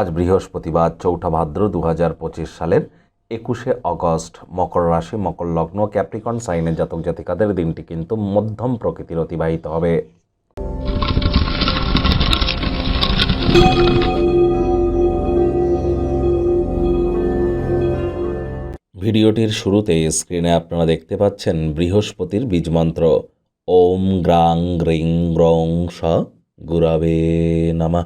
আজ বৃহস্পতিবার, চৌঠা ভাদ্র দু হাজার পঁচিশ সালের একুশে অগস্ট। মকর রাশি, মকর লগ্ন, ক্যাপ্রিকন সাইনের জাতক জাতিকাদের দিনটি কিন্তু মধ্যম প্রকৃতির অতিবাহিত হবে। ভিডিওটির শুরুতে স্ক্রিনে আপনারা দেখতে পাচ্ছেন বৃহস্পতির বীজমন্ত্র ওম গ্রাং গ্রিং গ্রং স গুরাবে নামা।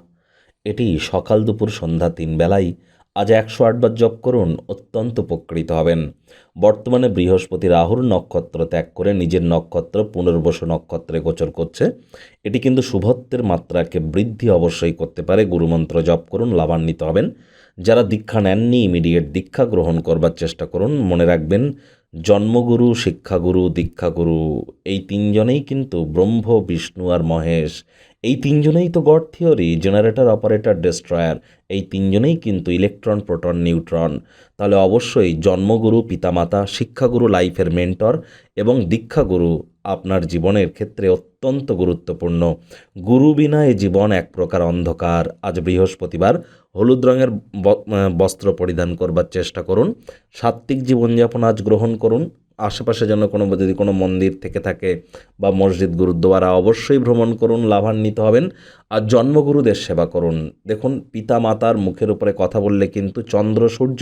এটি সকাল দুপুর সন্ধ্যা তিন বেলায় আজ একশো আটবার জপ করুন, অত্যন্ত উপকৃত হবেন। বর্তমানে বৃহস্পতি রাহুর নক্ষত্র ত্যাগ করে নিজের নক্ষত্র পুনর্বসু নক্ষত্রে গোচর করছে। এটি কিন্তু শুভত্বের মাত্রাকে বৃদ্ধি অবশ্যই করতে পারে। গুরুমন্ত্র জপ করুন, লাভান্বিত হবেন। যারা দীক্ষা নেননি ইমিডিয়েট দীক্ষা গ্রহণ করবার চেষ্টা করুন। মনে রাখবেন জন্মগুরু, শিক্ষাগুরু, দীক্ষাগুরু, এই তিনজনেই কিন্তু ব্রহ্ম, বিষ্ণু আর মহেশ। এই তিনজনেই তো god theory, generator, operator, destroyer. এই তিনজনেই কিন্তু ইলেকট্রন, প্রোটন, নিউট্রন। তাহলে অবশ্যই জন্মগুরু, পিতামাতা, শিক্ষাগুরু, লাইফের মেন্টর এবং দীক্ষাগুরু আপনার জীবনের ক্ষেত্রে অত্যন্ত গুরুত্বপূর্ণ। গুরু বিনা এ জীবন এক প্রকার অন্ধকার। আজ বৃহস্পতিবার হলুদ রঙের বস্ত্র পরিধান করবার চেষ্টা করুন। সাত্ত্বিক জীবনযাপন আজ গ্রহণ করুন। আশেপাশে যেন কোনো যদি কোনো মন্দির থেকে থাকে বা মসজিদ, গুরুদ্বারা, অবশ্যই ভ্রমণ করুন, লাভান্বিত হবেন। আর জন্মগুরুদের সেবা করুন। দেখুন, পিতা মাতার মুখের উপরে কথা বললে কিন্তু চন্দ্র, সূর্য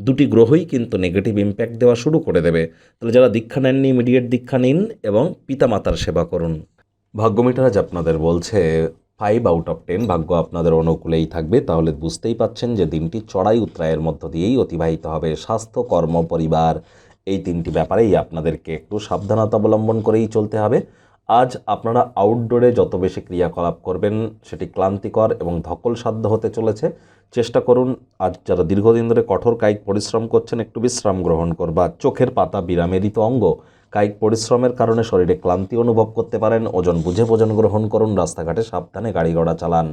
দুটি গ্রহই কিন্তু নেগেটিভ ইম্প্যাক্ট দেওয়া শুরু করে দেবে। তাহলে যারা দীক্ষা নেননি ইমিডিয়েট দীক্ষা নিন এবং পিতা মাতার সেবা করুন। ভাগ্যমিটার আজ আপনাদের বলছে ফাইভ আউট অফ টেন ভাগ্য আপনাদের অনুকূলেই থাকবে। তাহলে বুঝতেই পাচ্ছেন যে দিনটি চড়াই উত্তরায়ের মধ্য দিয়েই অতিবাহিত হবে। স্বাস্থ্য, কর্ম, পরিবার এই তিনটি ব্যাপারেই আপনাদেরকে একটু সাবধানতা অবলম্বন করেই চলতে হবে। আজ আপনারা আউটডোরে যত বেশি ক্রিয়াকলাপ করবেন, সেটি ক্লান্তিকর এবং ধকল সাধ্য হতে চলেছে। চেষ্টা করুন, আজ যারা দীর্ঘদিন ধরে কঠোর কায়িক পরিশ্রম করছেন, একটু বিশ্রাম গ্রহণ করবা। চোখের পাতা বিরামেরই তো অঙ্গ। কায়িক পরিশ্রমের কারণে শরীরে ক্লান্তি অনুভব করতে পারেন, ওজন বুঝে ভোজন গ্রহণ করুন, রাস্তাঘাটে সাবধানে গাড়ি ঘোড়া চালান।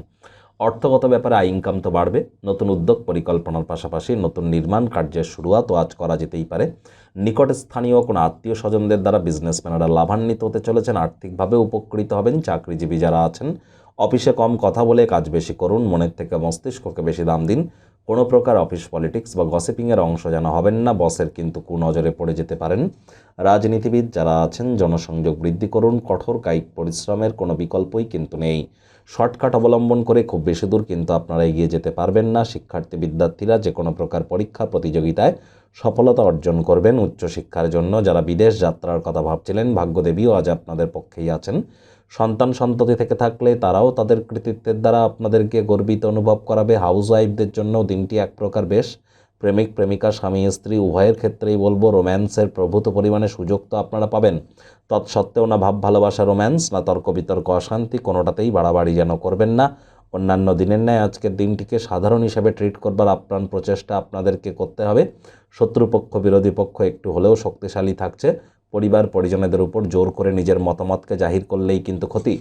অর্থগত ব্যাপারে আয় ইনকাম তো বাড়বে, নতুন উদ্যোগ পরিকল্পনার পাশাপাশি নতুন নির্মাণ কার্যের শুরুয়াতও আজ করা যেতেই পারে। নিকট স্থানীয় কোনো আত্মীয় স্বজনদের দ্বারা বিজনেসম্যানরা লাভান্বিত হতে চলেছেন, আর্থিকভাবে উপকৃত হবেন চাকরিজীবী যারা আছেন। অফিসে কম কথা বলে কাজ বেশি করুন, মনের থেকে মস্তিষ্ককে বেশি দাম দিন কোনো প্রকার অফিস পলিটিক্স বা গসিপিংয়ের অংশ যেন হবেন না, বসের কিন্তু কুনজরে পড়ে যেতে পারেন। রাজনীতিবিদ যারা আছেন, জনসংযোগ বৃদ্ধি করুন, কঠোর কায়িক পরিশ্রমের কোনো বিকল্পই কিন্তু নেই। শর্টকাট অবলম্বন করে খুব বেশি দূর কিন্তু আপনারা এগিয়ে যেতে পারবেন না। শিক্ষার্থী, বিদ্যার্থীরা যে কোনো প্রকার পরীক্ষা, প্রতিযোগিতায় সফলতা অর্জন করবেন উচ্চশিক্ষার জন্য। যারা বিদেশ যাত্রার কথা ভাবছিলেন, ভাগ্যদেবীও আজ আপনাদের পক্ষেই আছেন। সন্তান সন্ততি থেকে থাকলে তারাও তাদের কৃতিত্বের দ্বারা আপনাদেরকে গর্বিত অনুভব করাবে। হাউস ওয়াইফদের জন্য দিনটি এক প্রকার বেশ। প্রেমিক, প্রেমিকা, স্বামী, স্ত্রী, উভয়ের ক্ষেত্রেই বলব, রোম্যান্সের প্রভূত পরিমাণে সুযোগ তো আপনারা পাবেন। তৎসত্ত্বেও না ভাব, ভালোবাসা, রোম্যান্স, না তর্ক বিতর্ক অশান্তি, কোনোটাতেই বাড়াবাড়ি যেন করবেন না। অন্যান্য দিনের ন্যায় আজকের দিনটিকে সাধারণ হিসাবে ট্রিট করবার আপ্রাণ প্রচেষ্টা আপনাদেরকে করতে হবে। শত্রুপক্ষ, বিরোধী পক্ষ একটু হলেও শক্তিশালী থাকছে। পরিবার, পরিজনেদের উপর জোর করে নিজের মতামতকে জাহির করলেই কিন্তু ক্ষতি।